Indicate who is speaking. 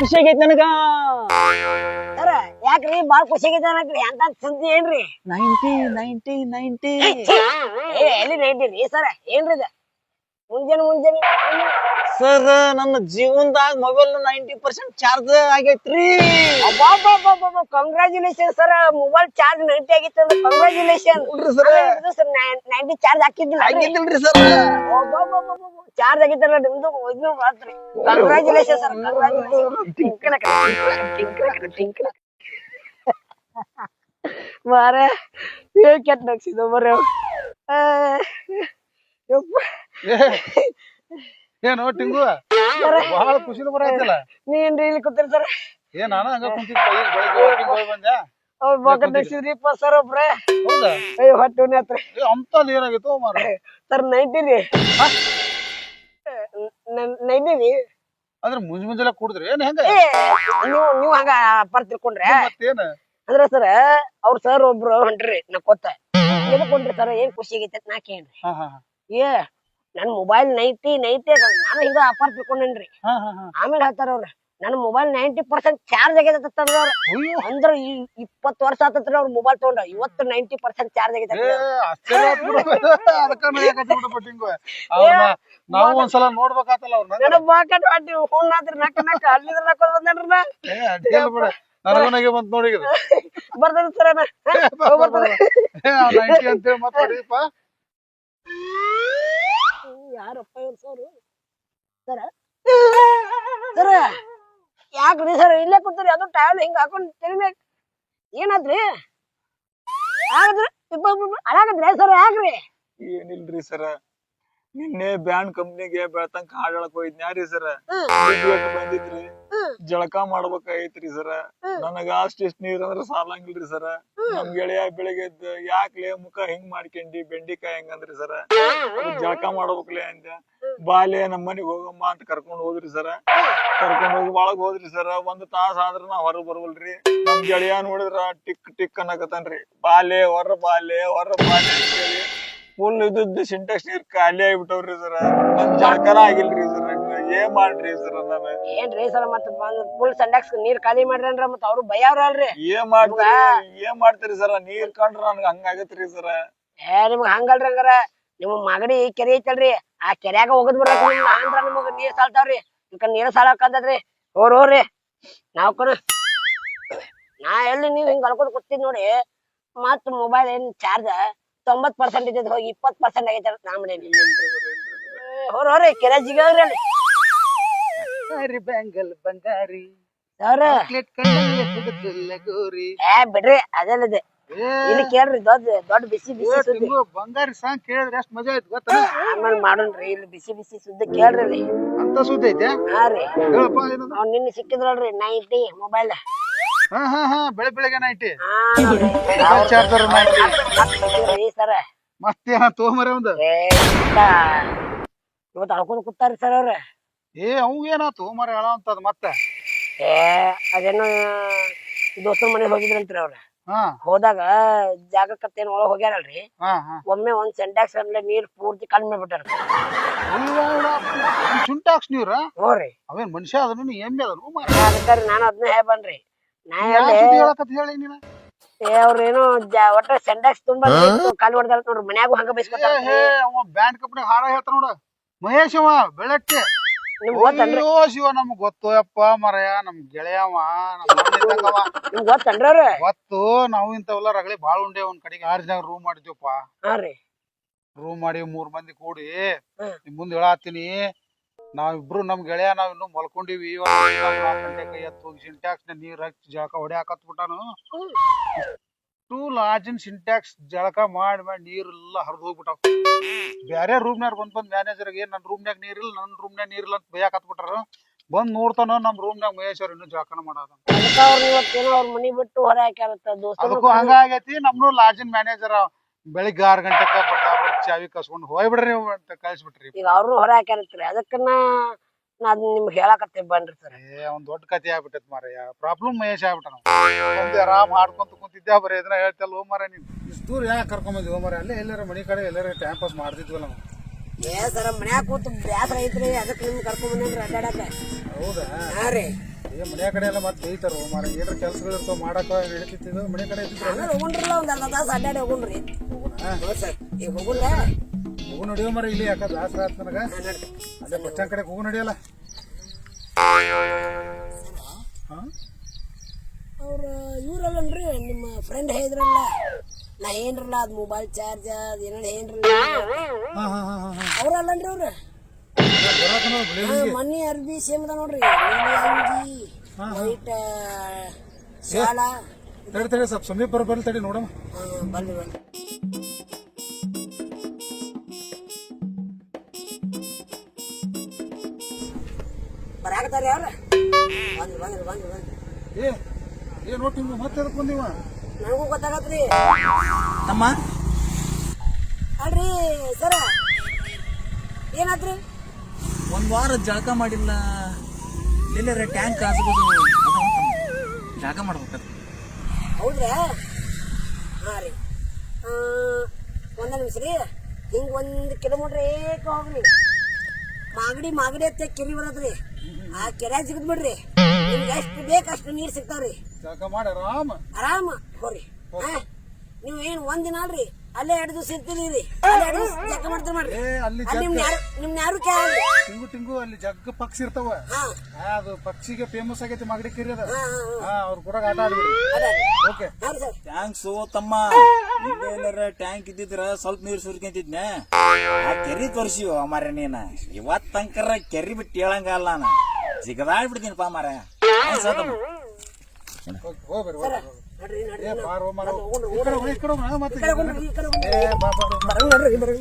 Speaker 1: ಖುಷಿ ಆಗೈತಿ ನನಗ.
Speaker 2: ಸರ ಯಾಕ್ರಿ ಬಾಳ್ ಖುಷಿ ಆಗೈತೆ ಅಂತ ಸುದ್ದಿ ಏನ್ರಿ?
Speaker 1: ನೈಂಟಿ ನೈಂಟಿ ನೈಂಟಿ
Speaker 2: ಏ ಎಲ್ಲಿ ಈ ಸರ ಏನ್ರಿ ಇದು? ಮುಂಜಾನೆ ಮುಂಜಾನೆ
Speaker 1: ಸರ್ ನನ್ನ ಜೀವನದಾಗ ಮೊಬೈಲ್ ನೈಂಟಿ ಪರ್ಸೆಂಟ್ ಚಾರ್ಜ್ ಆಗೈತ್ರಿ.
Speaker 2: Congratulation sir mobile charge ninety ಆಗಿತ್ತು ಕಂಗ್ರಾಚುಲೇಷನ್
Speaker 1: ಸರ್
Speaker 2: ನೈಂಟಿ ಚಾರ್ಜ್ ಹಾಕಿದ್ದಿಲ್ಲ
Speaker 1: ಸರ್
Speaker 2: ಚಾರ್ಜ್ ಆಗಿತ್ತಲ್ಲ ನಿಮ್ದು ಇದು ಮಾತ್ರಿ. ಕಂಗ್ರಾಚುಲೇಷನ್ ಸರ್ ಕಂಗ್ರಾಚುಲೇಷನ್ ಮಾರ ಕೆಟ್ಟ ನಗ್ಸಿದ ಮರ.
Speaker 3: ಏನು ಟಿಂಗು? ಬಹಳ ಖುಷಿ ಬರತ್ತಲ್ಲ
Speaker 2: ನೀನ್ರಿ ಇಲ್ಲಿ ಕೂತೀರಿ ಸರ್.
Speaker 3: ಏ ನಾನು ಹಂಗ ಕುಂತಿದ್ದೆ. ಈಗ ಬೆಳಿಗ್ಗೆ walking ಹೋಗಿ ಬಂದೆ
Speaker 2: ಅವ್ರ ಬಾಕ ನಗ್ಸಿದ್ರಿಪ್ಪ ಸರ್ ಒಬ್ರೆ.
Speaker 3: ಹೌದಾ?
Speaker 2: ಅಯ್ಯೋ ಹೊಟ್ಟೆ ಹತ್ರ.
Speaker 3: ಏ ಅಂತಲ್ಲಿ ಏನಾಗಿತ್ತು ಮಾರ
Speaker 2: ಸರ್ ನೈಂಟಿ ರೀ. ನೈಂಟಿ ರೀ.
Speaker 3: ಅಂದ್ರೆ ಮುಂಜ್ ಮುಂಜಾನೆ ಕುಡಿದ್ರಿ? ಏನ್ ಹೆಂಗ?
Speaker 2: ನೀವು ನೀವು ಹಂಗ ತಿಳ್ಕೊಂಡ್ರೆ.
Speaker 3: ಮತ್ತೇನ?
Speaker 2: ಅಂದ್ರ ಸರ್ ಅವ್ರ ಸರ್ ಒಬ್ರು ಹೊಂಟ್ರಿ ನಾ ಕೊತ್ತ ಸರ್? ಏನ್ ಖುಷಿ ಆಗೈತೆ ನಾ ಕೇಳ್ರಿ
Speaker 3: ಹಾ ಹಾ.
Speaker 2: ಏ ನನ್ ಮೊಬೈಲ್ ನೈಂಟಿ ನೈಂಟಿ ನಾನು ಹಿಂಗ ಆಫರ್ ತಿಳ್ಕೊಂಡೇನ್ರಿ. ಆಮೇಲೆ ಹೇಳ್ತಾರ ಅವ್ರ ನನ್ ಮೊಬೈಲ್ ನೈಂಟಿ ಪರ್ಸೆಂಟ್ ಚಾರ್ಜ್ ಆಗೈತೆ ಅಂದ್ರೆ ಅವ್ರ. ಅಂದ್ರ ಈ ಇಪ್ಪತ್ತು ವರ್ಷ ಆತತ್ರಿ ಅವ್ರ ಮೊಬೈಲ್ ತಗೊಂಡ. ಇವತ್ತು ನೈಂಟಿ ಪರ್ಸೆಂಟ್ ಚಾರ್ಜ್
Speaker 3: ನಾವು ಒಂದ್ಸಲ ನೋಡ್ಬೇಕಾತಲ್ಲ
Speaker 2: ಫೋನ್ ಆದ್ರಿ ನಕ್ಕ ನಕ್ಕ ಅಲ್ಲಿದ್ರ ನಕ್ಕೊಂಡ್ ಬಂದೇನ್ರಿ ನಾ.
Speaker 3: ಏ ಅಡ್ಡಿಲ್ಲ ಬಿಡ. ನೋಡಿ ಇದು.
Speaker 2: ಬರ್ತಾನೆ ಸರ್ ಬರ್ತಾನೆ
Speaker 3: ಏ ಆ 90 ಅಂತೇಳಿ ಮತ್ತೆ ಹೊಡೀಪ.
Speaker 2: ಯಾರಪ್ಪ ಸರ್ ಸರ ಸರ ಯಾಕ್ರಿ ಸರ್ ಇಲ್ಲೇ ಕೂತ್ರಿ ಅದು ಟೈಲ್ ಹಿಂಗ ಹಾಕೊಂಡ್ ತಿರ್ಬೇಕು ಏನಾದ್ರಿ ಆಗದ್ರಿ ಅಳಾಗದ್ರಿ ಸರ್ ಯಾಕ್ರಿ
Speaker 4: ಏನಿಲ್ರಿ ಸರ? ನಿನ್ನೆ ಬ್ಯಾಂಡ್ ಕಂಪ್ನಿಗೆ ಬೆಳ್ತಂಕ ಹಾಡ್ ಹೇಳಕ್ ರೀ ಸರ? ಬಂದಿದ್ರಿ? ಜಳಕ ಮಾಡ್ಬೇಕಾಯ್ತ್ರಿ ಸರ? ನನಗ ಅಷ್ಟಿಷ್ಟ ನೀರ್ ಅಂದ್ರ ಸಾಲಂಗಿಲ್ರಿ ಸರ? ನಮ್ ಗೆಳೆಯ ಬೆಳಿಗ್ಗೆ ಎದ್ದ ಯಾಕ್ಲೆ ಮುಖ ಹಿಂಗ್ ಮಾಡ್ಕೊಂಡಿ? ಬೆಂಡಿಕಾಯಿ ಹೆಂಗಂದ್ರಿ ಸರ? ಜಳಕ ಮಾಡ್ಬೇಕ್ಲೆ? ಅಂತ ಬಾಲೆ ನಮ್ ಮನಿಗ್ ಹೋಗಮ್ಮ ಅಂತ ಕರ್ಕೊಂಡ್ ಹೋದ್ರಿ ಸರ. ಕರ್ಕೊಂಡ್ ಹೋಗಿ ಒಳಗ್ ಹೋದ್ರಿ ಸರ. ಒಂದ್ ತಾಸ ಆದ್ರ ನಾ ಹೊರಗ್ ಬರ್ವಲ್ರಿ. ನಮ್ ಗೆಳೆಯ ನೋಡಿದ್ರ ಟಿಕ್ ಟಿಕ್ ಅನ್ನಕತ್ತನ್ರಿ. ಬಾಲೆ ಹೊರ ಬಾಲೆ ಹೊರ ಬಾಲೆ ಅಂತೇಳಿ ಫುಲ್ ಇದ್ದದ್ದು ಸಿಂಟೆಕ್ಸ್ ನೀರ್ ಖಾಲಿ ಆಗ್ಬಿಟ್ಟವ್ರಿ ಸರ ನನ್ ಜಳಕನ ಆಗಿಲ್ರಿ ಸರ್ ಏನ್ ಮಾಡ್ರಿ ಸರ್ ನಾನು.
Speaker 2: ಏನ್ರಿ ಸರ್ ಮತ್ತ ಫುಲ್ ಸಂಡಾಕ್ಸ್ ನೀರ್ ಖಾಲಿ ಮಾಡ್ರಿ ಮತ್ತ ಅವ್ರು ಭಯವ್ರಲ್ರಿ
Speaker 4: ಏನ್ ಮಾಡ್ತೀರಿ ಏನ್ ಮಾಡ್ತೀರಿ ಸರ ನೀರ್ ಕಂಡ್ರ ನನ್ಗ ಹಂಗಾಗತ್ರಿ ಸರ
Speaker 2: ಏ ನಿಮ್ಗ ಹಂಗಲ್ರಿ ಹಂಗಾರ? ನಿಮ್ ಮಗಡಿ ಕೆರೆ ಐತಲ್ರಿ. ಆ ಕೆರೆಯಾಗ ಹೋಗದ್ ಬರ್ಬೇಕು ಅಂದ್ರ ನಿಮಗ ನೀರ್ ಸಾಲ್ತಾವ್ರಿ. ನೀರ ನೀರ್ ಸಾಲಕ್ಕಂತದ್ರಿ ಹೋರ್ ಹೋರ್ರಿ. ನಾವ್ ಕಣ ನಾ ಎಲ್ಲಿ ನೀವ್ ಹಿಂಗ್ ಅಲ್ಕೊಂಡ್ ಕೂತಿದ್ ನೋಡಿ ಮತ್ ಮೊಬೈಲ್ ಏನ್ ಚಾರ್ಜ್ ತೊಂಬತ್ ಪರ್ಸೆಂಟ್ ಇದ್ದಿದ್ ಹೋಗಿ ಇಪ್ಪತ್ ಪರ್ಸೆಂಟ್ ಆಗೈತೆ ಅಂತ ನಾ ಮಾಡೇನಿ ಹೊರ ಹೋರ್ರಿ ಕೆರೆ
Speaker 3: ಹರಿ ಬ್ಯಾಂಗಲ್ ಬಂಗಾರಿ.
Speaker 2: ಅವ್ರ
Speaker 3: ಚಾಕ್ಲೇಟ್ ಕಣ್ಣಲ್ಲಿ ಸಿಗುತ್ತಿಲ್ಲ ಗೋರಿ.
Speaker 2: ಏ ಬಿಡ್ರಿ ಅದಲ್ಲದೆ. ಇಲ್ಲಿ ಕೇಳ್ರಿ ದೊಡ್ಡ ದೊಡ್ಡ ಬಿಸಿ ಬಿಸಿ ಸುದ್ದಿ.
Speaker 3: ಬಂಗಾರಿ ಸಾಂಗ್ ಕೇಳಿದ್ರೆ ಅಷ್ಟು ಮಜಾ ಆಯ್ತು ಗೊತ್ತಾ?
Speaker 2: ಆಮೇಲೆ ಮಾಡೋಣ್ರಿ ಇಲ್ಲಿ ಬಿಸಿ ಬಿಸಿ ಸುದ್ದಿ ಕೇಳ್ರಿ
Speaker 3: ಅಂತ ಸುದ್ದಿ ಐತೆ?
Speaker 2: ಹಾ ರೀ. ಅವ್ನ್ ನಿನ್ನೆ ಸಿಕ್ಕಿದ್ರಲ್ರಿ ನೈಟಿ ಮೊಬೈಲ್.
Speaker 3: ಹಾ ಹಾ ಹಾ ಬೆಳೆ ಬೆಳಗ್ಗೆ ನೈಟಿ ಚಾರ್ಜರ್
Speaker 2: ಸರ.
Speaker 3: ತಗೊಂಬರ ಒಂದು
Speaker 2: ಏ ಇಂತ ಇವತ್ತು ಅಳ್ಕೊಂಡ್ ಕೂತಾರಿ ಸರ್ ಅವ್ರ.
Speaker 3: ಏ ಅವೇನ ತೋಮರ ಮರ ಹೇಳ ಅಂತದ್ ಮತ್ತೆ?
Speaker 2: ಏ ದೋಸ್ತ ಮನೆ ಮನೆಗೆ ಹೋಗಿದ್ರಂತ್ರಿ ಅವ್ರ.
Speaker 3: ಹಾ.
Speaker 2: ಹೋದಾಗ ಕತ್ತೇನ ಒಳಗ್ ಹೋಗ್ಯಾರಲ್ರಿ.
Speaker 3: ಹಾ ಹಾ.
Speaker 2: ಒಮ್ಮೆ ಒಂದ್ ಸೆಂಟ್ಯಾಕ್ಸ್ ಅಂದ್ರೆ ನೀರ್ ಪೂರ್ತಿ ಕಣ್ಮೆ ಬಿಟ್ಟಾರ
Speaker 3: ಶುಂಟಾಕ್ಸ್ ನೀವ್ರ?
Speaker 2: ಹೋರಿ
Speaker 3: ಅವೇನ್ ಮನುಷ್ಯ ಅದನ್ನು ಎಮ್ಮೆ ಅದನು
Speaker 2: ಅದಕ್ಕಾರಿ ನಾನು ಅದನ್ನ ಹೇಳ್ಬನ್ರಿ ನಾ
Speaker 3: ಯಾವ
Speaker 2: ಹೇಳಿ
Speaker 3: ಹೇಳಕತ್ ಹೇಳಿ ನೀನ?
Speaker 2: ಏ ಅವ್ರೇನು ಜ ಒಟ್ಟ ಸೆಂಡಾಕ್ಸ್ ತುಂಬಾ ಕಾಲ್ ಹೊಡೆದಾರ ನೋಡ್ರಿ ಮನ್ಯಾಗೂ ಹಂಗ
Speaker 3: ಏ
Speaker 2: ಬೈಸ್ಕೊತಾರ
Speaker 3: ಹೇ ಅವ ಬ್ಯಾಂಡ್ ಕಂಪನಿ ಹಾಡ ಹೇಳ್ತಾನ ನೋಡ. ಮಹೇಶ್ ಅವ ಬೆಳಕ್ಕೆ
Speaker 2: ನಿಮ್ಗ್ ಗೊತ್ತನ್ರಿ?
Speaker 3: ಅಯ್ಯೋ ಶಿವ ನಮ್ಗ್ ಗೊತ್ತು ಯಪ್ಪ ಮರಯ ನಮ್ ಗೆಳೆಯವ ನಮ್ ಅಣ್ಣ ಇದ್ದಂಗವ.
Speaker 2: ನಿಮ್ಗ್ ಗೊತ್ತನ್ರಿ ಅವ್ರ?
Speaker 3: ಗೊತ್ತು ನಾವು ಇಂಥವೆಲ್ಲ ರಗಳಿ ಬಾಳ ಉಂಡೆ ಒಂದ್ ಕಡೆಗೆ ಆರ್ ಜನ ರೂಮ್ ಮಾಡಿದ್ವಪ್ಪ.
Speaker 2: ಹಾ ರೀ.
Speaker 3: ರೂಮ್ ಮಾಡಿ ಮೂರ್ ಮಂದಿ ಕೂಡಿ
Speaker 2: ಹ್ಮ್.
Speaker 3: ನಿಮ್ ಮುಂದ್ ಹೇಳತ್ತೀನಿ. ನಾವಿಬ್ರು ನಮ್ ಗೆಳೆಯ ನಾವ್ ಇನ್ನು ಮಲ್ಕೊಂಡಿವಿ ಇವಾಗ ಎತ್ತು ಹೋಗಿ ಸಿಂಟ್ಯಾಕ್ಸ್ ನೀರ್ ಹಚ್ಚಿ ಜಳಕ ಹೊಡ್ಯಾಕತ್ ಬಿಟ್ಟಾನು. ಟೂ ಲಾಜಿನ್ ಸಿಂಟ್ಯಾಕ್ಸ್ ಜಳಕ ಮಾಡಿ ಮಾಡಿ ನೀರೆಲ್ಲ ಹರಿದು ಹೋಗ್ಬಿಟ್ಟಾವ. ಬ್ಯಾರೆ ರೂಮ್ನಾಗ ಬಂದ್ ಬಂದ್ ಮ್ಯಾನೇಜರ್ಗೆ ಏನ್ ರೂಮ್ನ್ಯಾಗ ರೂಮ್ನಾಗ ನೀರಿಲ್ಲ ನನ್ನ ರೂಮ್ನಾಗ ನೀರಿಲ್ಲ ಅಂತ ಬೈಯಾಕತ್ ಬಿಟ್ಟಾರ. ಬಂದ್ ನೋಡ್ತಾನ ನಮ್ ರೂಮ್ನಾಗ ಮಹೇಶ್ವರ್ ಇನ್ನು ಜಳಕನ ಮಾಡದ
Speaker 2: ಅವ್ರ ಅವ್ರ ಮನಿ ಬಿಟ್ಟು ಹೊರ ಹಾಕ್ಯಾರತ್ತ
Speaker 3: ಅದಕ್ಕೂ ಹಂಗಾಗೈತಿ ನಮ್ನು ಲಾಜಿನ್ ಮ್ಯಾನೇಜರ್ ಬೆಳಿಗ್ಗೆ ಆರ್ ಗಂಟೆಕ ಬರ್ತಾ ಚಾವಿ ಕಸ್ಕೊಂಡ್ ಹೋಗ್ಬಿಡ್ರಿ ನೀವು ಅಂತ ಕಳ್ಸಿಬಿಟ್ರಿ.
Speaker 2: ಈಗ ಅವ್ರು ಹೊರ ಹಾಕ್ಯಾರತ್ರಿ. ಅದಕ್ಕನ್ನ ನಾ ಅದ್ನ ನಿಮ್ಗೆ ಹೇಳಕತ್ತೆ ಬನ್ರಿ ಸರ್
Speaker 3: ಏ ಒಂದ್ ದೊಡ್ಡ ಕತೆ ಆಗ್ಬಿಟ್ಟೈತ್ ಮಾರಯ್ಯ ಪ್ರಾಬ್ಲಮ್ ಮಹೇಶ್ ಆಗ್ಬಿಟ್ಟ ನಾವು ಆರಾಮ್ ಹಾಡ್ಕೊಂತ ಕುಂತಿದ್ದೆ ಬರೀ ಇದನ್ನ ಹೇಳ್ತಲ್ಲ ಹೋ ಮಾರ ನೀವು ಇಷ್ಟು ದೂರ ಯಾಕೆ ಕರ್ಕೊಂಬಂದಿ ಹೋ ಮಾರ ಅಲ್ಲೇ ಎಲ್ಲಾರ ಮನೆ ಕಡೆ ಎಲ್ಲರ ಟೈಮ್ ಪಾಸ್ ಮಾಡ್ತಿದ್ವಲ್ಲ ನಾವು
Speaker 2: ಏ ಸರ ಮನ್ಯಾಗ ಕೂತು ಬ್ಯಾಸರ ಐತ್ರಿ ಅದಕ್ಕೆ ನಿಮ್ಗೆ ಕರ್ಕೊಂಡ್ ಬಂದೇನ್ರಿ ಅಡ್ಡಾಡಕ
Speaker 3: ಹೌದಾ?
Speaker 2: ಹಾ ರೀ.
Speaker 3: ಏ ಮನೆ ಕಡೆ ಎಲ್ಲ ಮತ್ತೆ ಬೈತಾರ? ಮಾರ ಏನಾರ ಕೆಲ್ಸಗಳು ಇರ್ತಾವ ಮಾಡಕ ನಡೀತಿತ್ತು ಮನೆ ಕಡೆ ಇದ್ದಿದ್ರ
Speaker 2: ಹಂಗಾರೆ ಹೋಗುಣ್ರಲ್ಲ ಒಂದ್ ಅರ್ಧ ತಾಸು ಅಡ್ಡಾಡಿ ಹೋಗುಣ್ರಿ. ಹೌದ್ ಸರ್. ಈಗ ಹೋಗುಲ್ಲ
Speaker 3: ಹೋಗು ನಡಿಯೋ ಮರ ಇಲ್ಲಿ ಯಾಕ ದಾಸರ ಆತ್ ನನಗ. ಅದೇ ಬಸ್ ಸ್ಟ್ಯಾಂಡ್ ಕಡೆ ಹೋಗು ನಡಿಯಲ್ಲ.
Speaker 2: ಅವ್ರ ಇವ್ರಲ್ಲನ್ರಿ ನಿಮ್ಮ ಫ್ರೆಂಡ್ ಹೇಳಿದ್ರಲ್ಲ. ನಾ ಏನ್ರಲ್ಲ ಅದು ಮೊಬೈಲ್ ಚಾರ್ಜ್ ಅದು ಏನಾರ ಏನ್ರಲ್ಲ.
Speaker 3: ಹಾ ಹಾ ಹಾ ಹಾ ಹಾ.
Speaker 2: ಅವ್ರಲ್ಲನ್ರಿ ಅವ್ರ. ಮನಿ ಅರ್ಬಿ ಸೇಮ್ ಅದ ನೋಡ್ರಿ. ನೀಲಿ ಅಂಗಿ ವೈಟ್ ಶಾಲ.
Speaker 3: ತಡಿ ತಡಿ ಸ್ವಲ್ಪ ಸಮೀಪ ಬರ ಬರ್ಲಿ ತಡಿ ನೋಡಮ್ಮ.
Speaker 2: ಬಂದು ಬನ್ನಿ ಬನ್ನಿ ಬರಾಕತ್ತಾರ ಯಾರ ಬನ್ನಿ ಬಂದು ಬಂದ್ರಿ
Speaker 3: ಏ ಏ ನೋಡಿ ನಿಮ್ಗೆ ಮತ್ತೆ ಅದಕ್ಕೆ ಬಂದಿವ?
Speaker 2: ನನಗೂ ಗೊತ್ತಾಗತ್ರಿ.
Speaker 1: ತಮ್ಮ?
Speaker 2: ಅಲ್ರಿ ಸರ. ಏನಾತ್ರಿ?
Speaker 1: ಒಂದ್ ವಾರ ಜಳಕ ಮಾಡಿಲ್ಲ. ಎಲ್ಲರ ಟ್ಯಾಂಕ್ ಹಾಸ್ಬೋದು ಜಳಕ ಮಾಡ್ಬೇಕು
Speaker 2: ಹೌದ್ರಾ? ಹಾಂ ರೀ. ಒಂದ ನಿಮಿಷ ರೀ. ಹಿಂಗೆ ಒಂದು ಕಿಲೋಮೀಟ್ರ್ ಏಕ ಹೋಗ್ರಿ. ಮಾಗಡಿ ಮಾಗಡಿ ಅಂತ ಕೆರಿ ರೀ. ಆ ಕೆರೆ ಸಿಗದ್ ಬಿಡ್ರಿ. ನಿಮ್ಗೆ ಎಷ್ಟು ಬೇಕು ಅಷ್ಟು ನೀರು ಸಿಗ್ತಾವ್ರಿ.
Speaker 3: ಜಳಕ ಮಾಡಿ ಆರಾಮ.
Speaker 2: ಆರಾಮ. ಹೋರಿ ಹಾ ನೀವು ಏನು ಒಂದಿನ ಅಲ್ರಿ ಅಲ್ಲೇ ಎರಡು ದಿವಸ ಇರ್ತೀನಿ ರೀ ಅಲ್ಲೇ ಎರಡು ದಿವಸ ಜಳಕ ಮಾಡ್ತೀರಿ ಮಾಡ್ರಿ.
Speaker 3: ಏ ಅಲ್ಲಿ
Speaker 2: ಅಲ್ಲಿ ನಿಮ್ನ ಯಾರು ನಿಮ್ನ ಯಾರು ಕೇಳಲ್ಲ?
Speaker 3: ಟಿಂಗು ಟಿಂಗು ಅಲ್ಲಿ ಜಗ್ಗ ಪಕ್ಷಿ ಇರ್ತಾವ.
Speaker 2: ಹಾ.
Speaker 3: ಆ, ಅದು ಪಕ್ಷಿಗೆ ಫೇಮಸ್ ಆಗೈತಿ ಮಾಗಡಿ ಕೆರೆ ಅದ.
Speaker 2: ಹಾ
Speaker 3: ಅವ್ರ ಕೂಡ ಆಟ ಆಡ್ಬಿಡಿ. ಓಕೆ.
Speaker 2: ಹಾಂ ಸರ್?
Speaker 1: ಟ್ಯಾಂಕ್ಸು ತಮ್ಮ. ಎಲ್ಲಾರ ಟ್ಯಾಂಕ್ ಇದ್ದಿದ್ರ ಸ್ವಲ್ಪ ನೀರು ಸುರ್ಕೊಂತಿದ್ನೆ? ಆ ಕೆರಿ ತೋರಿಸಿ ಮಾರ ನೀನ. ಇವತ್ ತನಕರ ಕೆರಿ ಬಿಟ್ಟು ಹೇಳಂಗಲ್ಲ ನಾನು. ಜಿಗದಾಡ್ಬಿಡ್ತೀನಪ್ಪ ಮಾರ
Speaker 3: ಹೋಗ್ಬರ್ರಿ
Speaker 2: ಸರ
Speaker 3: ಹೋಗ್ಬರ್ರಿ
Speaker 2: ನಡ್ರಿ ನಡ್ರಿ